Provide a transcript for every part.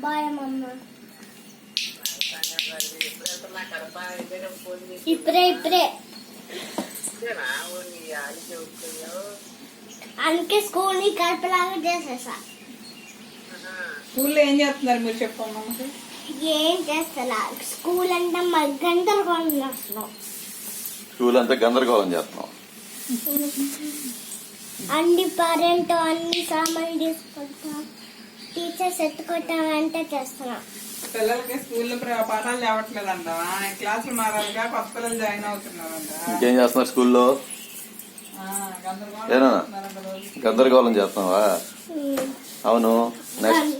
Bye అమ్మమ్మ. ఇప్పుడే ఇప్పుడే. అందుకే స్కూల్ని కలిపేలాగా చేసేసా. స్కూల్లో ఏం చేస్తున్నారు మీరు మాకు? ఏం చేస్తా స్కూల్ అంటే మా గంటలు అసలు స్కూల్ అంతా గందరగోళం చేస్తున్నాం. అన్ని పేరెంట్ అన్ని సామాన్లు తీసుకుంటా టీచర్స్ ఎత్తుకుంటాం అంటే చేస్తున్నా. పిల్లలకి స్కూల్లో ప్ర- పాఠాలు తేవట్లేదంట క్లాసులు మారాలిగా కొత్త పిల్లలు జాయిన్ అవుతున్నారంట. ఇంకేం చేస్తున్నారు స్కూల్లో? ఆ, గందరగోళం ఏనా? గందరగోళం చేస్తున్నావా. అవును. నెక్స్ట్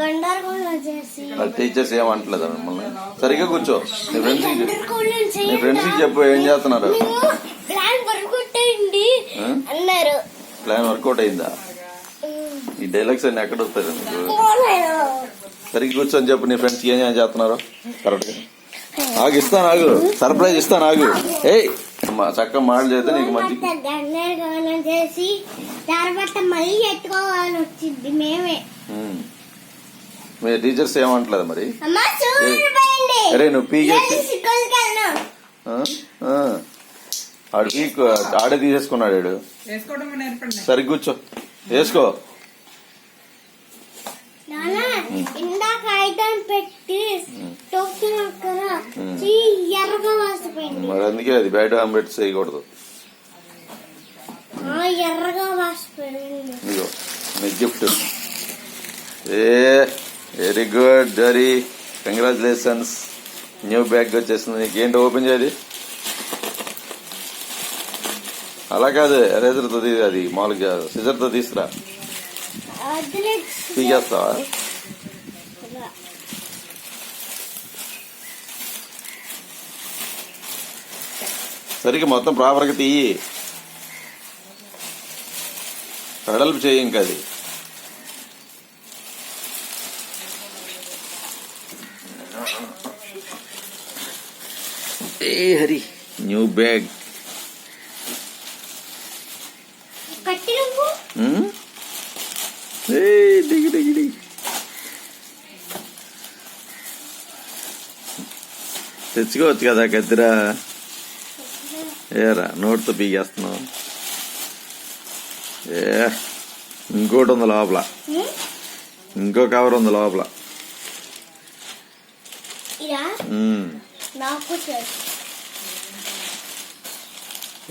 గందరగోళం చేసి. వాళ్ళ టీచర్స్ ఏమంటలేదు మిమ్మల్ని? సరిగ్గా కూర్చో. నీ. గందరగోళం నీ ఫ్రెండ్స్కి చెప్పు ఏం చేస్తున్నారు? ప్లాన్ వర్కౌట్ అయిందా? డైలాగ్స్ అన్ని ఎక్కడ వస్తాయి నీకు. సరిగ్గా కూర్చొని చెప్పు నీ ఫ్రెండ్స్కి ఏం ఏం చేస్తున్నారు? కరెక్ట్గా ఆగు ఇస్తాను ఆగు. సర్ప్రైజ్ ఇస్తాను ఆగు. ఏయ్ మా చక్క మాటలు చేస్తే నీకు మంచి తర్వాత గందరగోళం చేసి తర్వాత మళ్ళీ ఎత్తుకోవాలని వచ్చింది మేమే. ఉమ్. మీ టీచర్స్ ఏమంటలేదు మరి? అరే నువ్వు పీకేసి. ఆడు పీక్ ఆడే తీసేసుకున్నాడు సరిగ్గా కూర్చో. వేసుకో. ఇందాక ఐటమ్ పెట్టి మరి అందుకే అది బయట ఆంబెట్ చేయకూడదు ఆ, ఎర్రగా ఇదిగో నీ గిఫ్ట్ ఏ వెరీ గుడ్ డరీ కంగ్రాచులేషన్స్ న్యూ బ్యాగ్ వచ్చేసింది. నీకేంటి ఓపెన్ చేయాలి? అలా కాదు ఎరేజర్తో తీ అది మామూలుగా సిజర్తో తీసుకురా వదిలే సరిగ్గా మొత్తం ప్రాపర్గా తీయి. వెడల్పు చేయి ఇంకా అది. ఏ హరి. న్యూ బ్యాగ్ దిగి దిగి దిగి. తెచ్చుకోవచ్చు కదా కత్తిరా. ఏరా నోటితో పీకేస్తున్నావు. ఏ ఇంకోటి ఉంది లోపల. ఇంకో కవర్ ఉంది లోపల.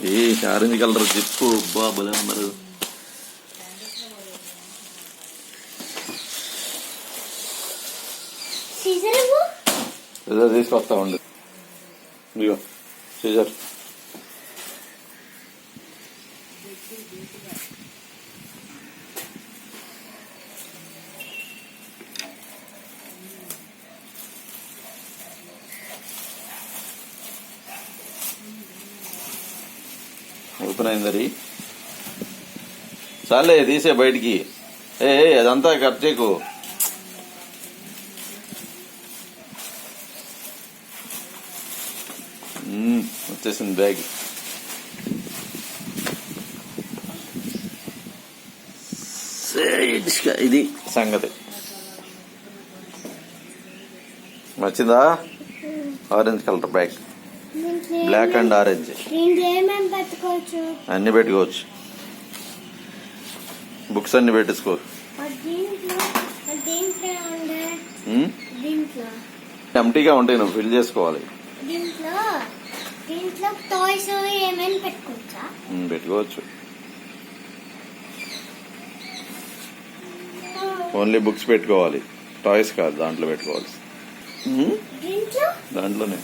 ఏ ఆరెంజ్ కలర్ జిప్పు బా భలే ఉన్నారు. ఏదో తీసుకొస్తా ఉండు. ఇదిగో సీజర్. అది చాలే తీసే బయటికి. ఏ అదంతా కట్ చేయకు. వచ్చేసింది బ్యాగ్. ఇది. సంగతి. నచ్చిందా orange colour bag. Black and orange అన్ని పెట్టుకోవచ్చు. బుక్స్ అన్ని పెట్టేసుకో? దీంట్లో ఎంటీగా ఉంటాయి నువ్వు ఫిల్ చేసుకోవాలి. ఏమైనా పెట్టుకోవచ్చా? ఓన్లీ బుక్స్ పెట్టుకోవాలి. టాయ్స్ కాదు దాంట్లో పెట్టుకోవాలి? దీంట్లో? దాంట్లోనే.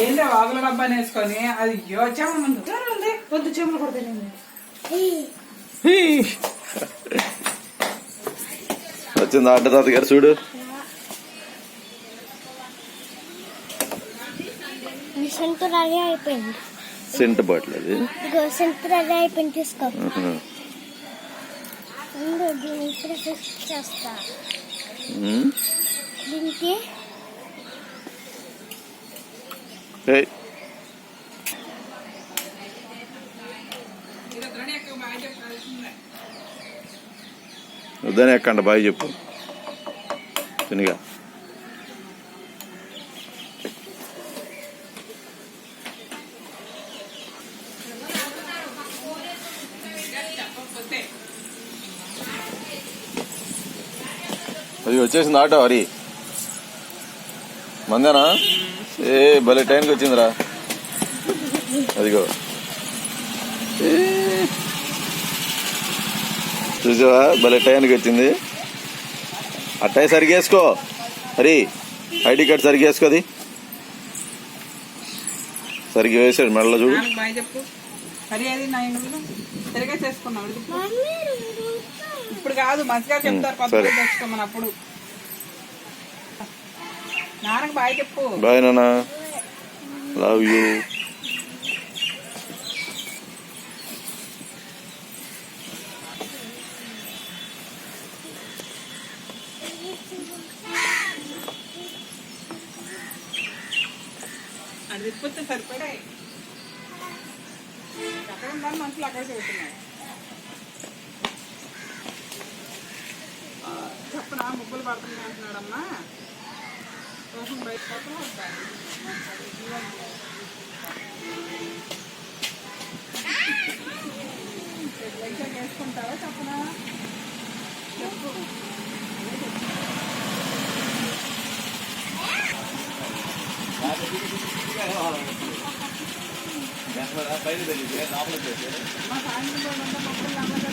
ఏంటో వాగుల డబ్బాని వేసుకొని అది అయ్యో చెమల ముందు. ఉంది. వద్దు చెమలు కొడతాను వచ్చింది ఆట తాత గారు చూడు సెంటు రెడీ అయిపోయింది. సెంట్ బాటిల్ అది. సెంటు రెడీ అయిపోయింది తీసుకో. దీన్ని చేస్తా. దీనికి ఏయ్, వద్దనే ఎక్కండి బాయ్ చెప్పు. తినిగా. అది వచ్చేసింది ఆటో హరి. మందేనా? ఏ భలే టైంకి వచ్చిందిరా. అదిగో. చూసావా? భలే టైంకి వచ్చింది. అట్టాయి సరిగా వేసుకో. హరి ఐడి కార్డ్ సరిగా వేసుకో అది. సరిగ్గా వేసాడు మెడలో చూడు. ఇప్పుడు. కాదు మంచిగా చెప్తారు సరే. బాయ్ నాన్న. లవ్ యూ అది తిప్పితే సరిపడాయి. ఎక్కడ ఉందని మనుషులు అక్కడ చెబుతున్నాయి చెప్పనా ముగ్గులు పడుతుంది అంటున్నాడమ్మా. కోసం బయట పోతాం వద్దా? వైజాగ్ వేసుకుంటావా చెప్పనా చెప్పు మా సాయంత్రం కూడా ఉంటే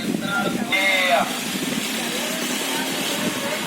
యంత్రాలు